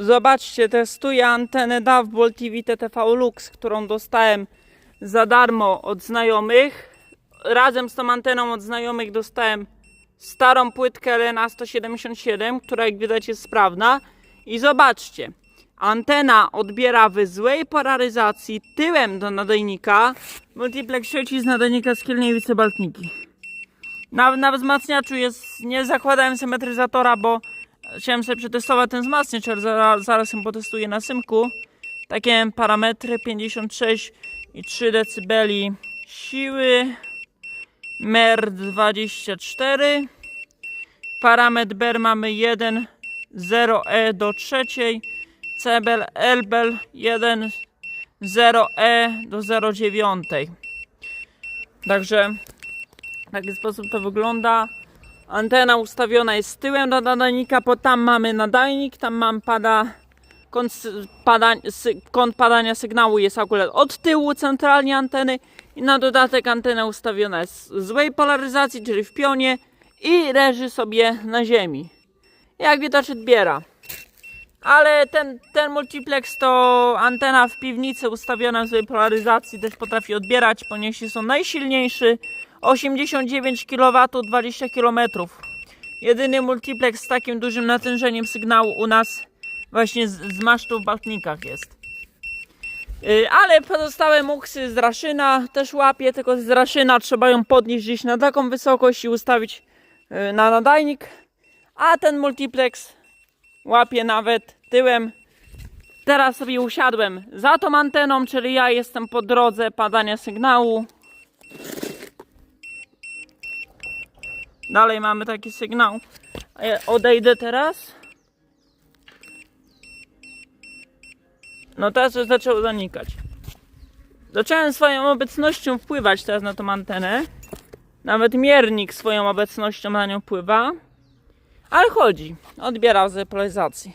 Zobaczcie, testuję antenę DAW TV TTV Lux, którą dostałem za darmo od znajomych. Razem z tą anteną od znajomych dostałem starą płytkę Lena 177, która jak widać jest sprawna. I zobaczcie, antena odbiera w złej polaryzacji tyłem do nadajnika multiplex sieci z nadajnika Skielniewice Baltniki. Na, na wzmacniaczu jest, nie zakładałem symetryzatora, bo chciałem sobie przetestować ten wzmacniacz, zaraz, zaraz ją potestuję na symku. Takie parametry 56 i 3 dB siły, MER 24, parametr BER mamy 1, 0E do trzeciej, CBL, LBL 1, 0E do 0,9. Także w taki sposób to wygląda. Antena ustawiona jest tyłem do nadajnika, bo tam mamy nadajnik, tam mam pada, kąt, pada, kąt padania sygnału jest akurat od tyłu centralnie anteny i na dodatek antena ustawiona jest w złej polaryzacji, czyli w pionie i leży sobie na ziemi. Jak widać odbiera. Ale ten, ten multiplex to antena w piwnicy ustawiona w złej polaryzacji też potrafi odbierać, ponieważ on najsilniejszy 89 kW 20 km. Jedyny multiplex z takim dużym natężeniem sygnału u nas właśnie z, z masztu w Baltnikach jest. Yy, Ale pozostałe muksy z Raszyna też łapie, tylko z Raszyna trzeba ją podnieść gdzieś na taką wysokość i ustawić yy, na nadajnik. A ten multiplex łapie nawet tyłem. Teraz sobie usiadłem za tą anteną, czyli ja jestem po drodze padania sygnału. Dalej mamy taki sygnał. Odejdę teraz. No teraz już zaczął zanikać. Zacząłem swoją obecnością wpływać teraz na tą antenę. Nawet miernik swoją obecnością na nią wpływa. Ale chodzi. Odbiera z polaryzacji.